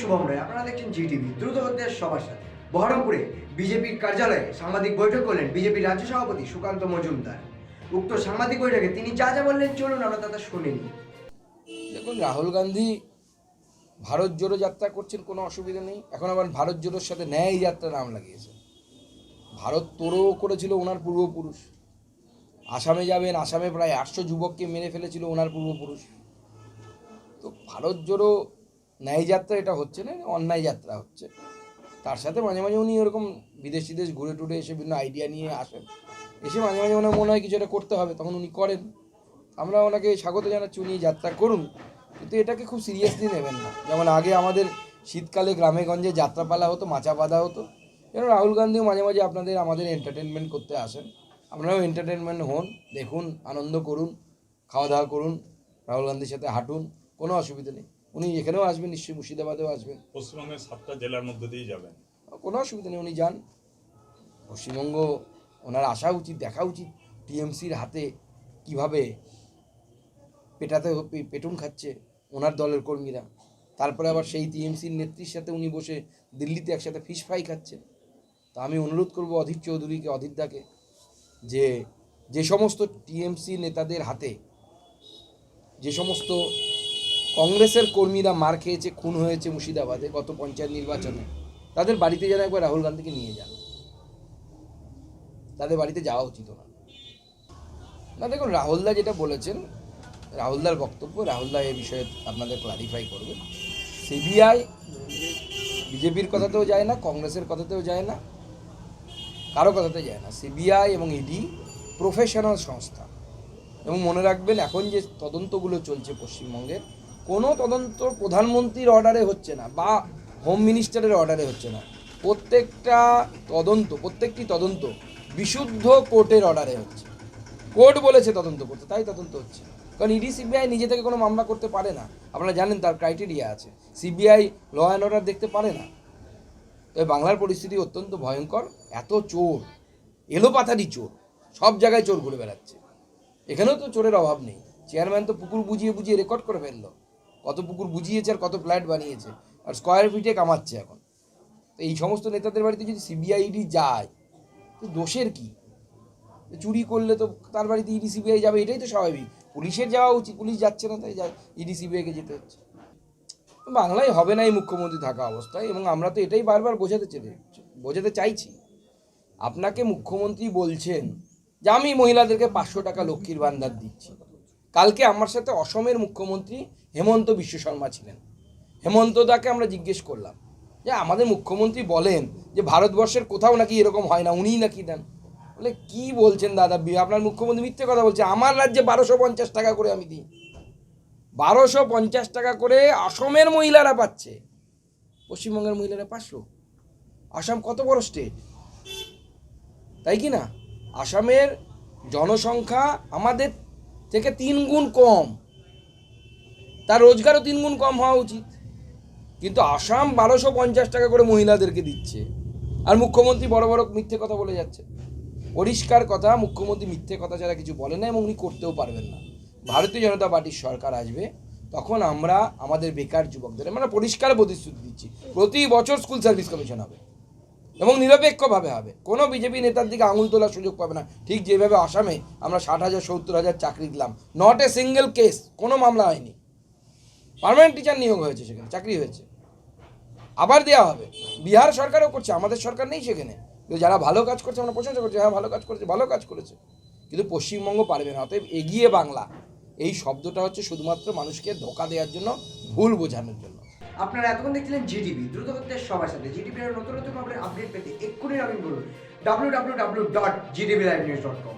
শুভম রায়, আপনারা দেখছেন জিটিভি দ্রুত হচ্ছে সবার সাথে। বহরমপুরে বিজেপির কার্যালয়ে সাংবাদিক বৈঠক করলেন বিজেপির রাজ্য সভাপতি সুকান্ত মজুমদার। উক্ত সাংবাদিক বৈঠকে তিনি যা যা বললেন চলুন আমরা তা শুনিনি দেখুন, রাহুল গান্ধী ভারত জোড়ো যাত্রা করছেন, কোনো অসুবিধা নেই। এখন আবার ভারত জোড়োর সাথে ন্যায় যাত্রা নাম লাগিয়েছে ভারত তোরও করেছিল ওনার পূর্বপুরুষ। আসামে যাবেন, আসামে প্রায় আটশো যুবককে মেরে ফেলেছিল ওনার পূর্বপুরুষ। তো ভারত জোড়ো ন্যায় যাত্রা এটা হচ্ছে না, অন্যায় যাত্রা হচ্ছে। তার সাথে মাঝে মাঝে উনি ওরকম বিদেশ বিদেশ ঘুরে টুরে এসে বিভিন্ন আইডিয়া নিয়ে আসেন। এসে মাঝে মাঝে ওনার মনে হয় কিছু একটা করতে হবে, তখন উনি করেন। আমরা ওনাকে স্বাগত জানাচ্ছি, উনি যাত্রা করুন। কিন্তু এটাকে খুব সিরিয়াসলি নেবেন না। যেমন আগে আমাদের শীতকালে গ্রামে গঞ্জে যাত্রাপালা হতো মাচা বাঁধা হতো। যেন রাহুল গান্ধীও মাঝে মাঝে আপনাদের, আমাদের এন্টারটেনমেন্ট করতে আসেন। আপনারাও এন্টারটেনমেন্ট হন, দেখুন, আনন্দ করুন, খাওয়া দাওয়া করুন, রাহুল গান্ধীর সাথে হাঁটুন, কোনো অসুবিধা নেই। উনি এখানেও আসবেন নিশ্চয়ই মুর্শিদাবাদেও আসবেন। পশ্চিমবঙ্গের সাতটা জেলার মধ্যে দিয়ে যাবেন। কোনো অসুবিধা নেই উনি যান। পশ্চিমবঙ্গ ওনার আসা উচিত দেখা উচিত। টিএমসির হাতে কীভাবে পেটাতে পেটুন খাচ্ছে ওনার দলের কর্মীরা। তারপরে আবার সেই টিএমসির নেত্রীর সাথে উনি বসে দিল্লিতে একসাথে ফিশ ফ্রাই খাচ্ছেন। তা আমি অনুরোধ করব অধীর চৌধুরীকে অধীরদাকে যে যে সমস্ত টিএমসি নেতাদের হাতে যে সমস্ত কংগ্রেসের কর্মীরা মার খেয়েছে, খুন হয়েছে মুর্শিদাবাদে গত পঞ্চায়েত নির্বাচনে। তাদের বাড়িতে যেন একবার রাহুল গান্ধীকে নিয়ে যান। তাদের বাড়িতে যাওয়া উচিত না না, দেখুন রাহুলদা যেটা বলেছেন রাহুলদার বক্তব্য রাহুলদা এ বিষয়ে আপনাদের ক্লারিফাই করবে। সিবিআই বিজেপির কথাতেও যায় না, কংগ্রেসের কথাতেও যায় না, কারও কথাতে যায় না। সিবিআই এবং ইডি প্রফেশনাল সংস্থা। এবং মনে রাখবেন, এখন যে তদন্তগুলো চলছে পশ্চিমবঙ্গের কোনো তদন্ত প্রধানমন্ত্রীর অর্ডারে হচ্ছে না বা হোম মিনিস্টারের অর্ডারে হচ্ছে না। প্রত্যেকটা তদন্ত, প্রত্যেকটি তদন্ত বিশুদ্ধ কোর্টের অর্ডারে হচ্ছে। কোর্ট বলেছে তদন্ত করতে, তাই তদন্ত হচ্ছে। কারণ ইডি, সিবিআই নিজে থেকে কোনো মামলা করতে পারে না। আপনারা জানেন তার ক্রাইটেরিয়া আছে। সিবিআই ল অ্যান্ড অর্ডার দেখতে পারে না। তবে বাংলার পরিস্থিতি অত্যন্ত ভয়ঙ্কর, এত চোর, এলোপাথারি চোর, সব জায়গায় চোর ঘুরে বেড়াচ্ছে। এখানেও তো চোরের অভাব নেই। চেয়ারম্যান তো পুকুর বুঝিয়ে বুঝিয়ে রেকর্ড করে ফেলল। কত পুকুর বুঝিয়েছে আর কত ফ্ল্যাট বানিয়েছে। আর স্কোয়ার ফিটে কামাচ্ছে এখন। তো এই সমস্ত নেতাদের বাড়িতে যদি সিবিআইডি যায়, তো দোষের কি? চুরি করলে তো তার বাড়িতে ইডি সিবিআই যাবে, এটাই তো স্বাভাবিক। পুলিশের যাওয়া উচিত, পুলিশ যাচ্ছে না, তাই যায়। ইডি সিবিআইকে যেতে হচ্ছে। বাংলায় হবে না এই মুখ্যমন্ত্রী থাকা অবস্থায়, এবং আমরা তো এটাই বারবার বোঝাতে চেয়ে বোঝাতে চাইছি। আপনাকে মুখ্যমন্ত্রী বলছেন যে আমি মহিলাদেরকে পাঁচশো টাকা লক্ষ্মীর ভান্ডার দিচ্ছি। কালকে আমার সাথে অসমের মুখ্যমন্ত্রী হেমন্ত বিশ্ব শর্মা ছিলেন। হেমন্ত দাকে আমরা জিজ্ঞেস করলাম, যে আমাদের মুখ্যমন্ত্রী বলেন যে ভারতবর্ষের কোথাও নাকি এরকম হয় না, উনিই নাকি দেন। বলে, কি বলছেন দাদা আপনার মুখ্যমন্ত্রী মিথ্যে কথা বলছে, আমার রাজ্যে বারোশো পঞ্চাশ টাকা করে আমি দিই। বারোশো পঞ্চাশ টাকা করে অসমের মহিলারা পাচ্ছে। পশ্চিমবঙ্গের মহিলারা পাঁচশো। আসাম কত বড় স্টেট তাই কি না? আসামের জনসংখ্যা আমাদের থেকে তিন গুণ কম। তার রোজগারও তিন গুণ কম হওয়া উচিত। কিন্তু আসাম বারোশো পঞ্চাশ টাকা করে মহিলাদেরকে দিচ্ছে। আর মুখ্যমন্ত্রী বড় বড় মিথ্যে কথা বলে যাচ্ছে। পরিষ্কার কথা, মুখ্যমন্ত্রী মিথ্যে কথা ছাড়া কিছু বলে না এবং উনি করতেও পারবেন না। ভারতীয় জনতা পার্টির সরকার আসবে, তখন আমরা আমাদের বেকার যুবকদের আমরা পরিষ্কার প্রতিশ্রুতি দিচ্ছি। প্রতি বছর স্কুল সার্ভিস কমিশন হবে এবং নিরপেক্ষভাবে হবে। কোনো বিজেপি নেতার দিকে আঙুল তোলার সুযোগ পাবে না। ঠিক যেভাবে আসামে আমরা ষাট হাজার, সত্তর হাজার চাকরি দিলাম। নট এ সিঙ্গেল কেস, কোনো মামলা হয়নি। পার্মানেন্ট টিচার নিয়োগ হয়েছে সেখানে, চাকরি হয়েছে। আবার দেওয়া হবে। বিহার সরকারও করছে, আমাদের সরকার নেই সেখানে। কিন্তু যারা ভালো কাজ করছে, আমরা প্রশংসা করছি হ্যাঁ ভালো কাজ করেছে, ভালো কাজ করেছে। কিন্তু পশ্চিমবঙ্গ পারবে না, অতএব এগিয়ে বাংলা। এই শব্দটা হচ্ছে শুধুমাত্র মানুষকে ধোকা দেওয়ার জন্য, ভুল বোঝানোর জন্য। আপনারা এতক্ষণ দেখছিলেন জিটিভি দ্রুত হচ্ছে সবার সাথে। জিটিভির নতুন নতুন খবরের আপডেট পেতে এক্ষুনি ইন করুন। W W W dot GTV live news dot com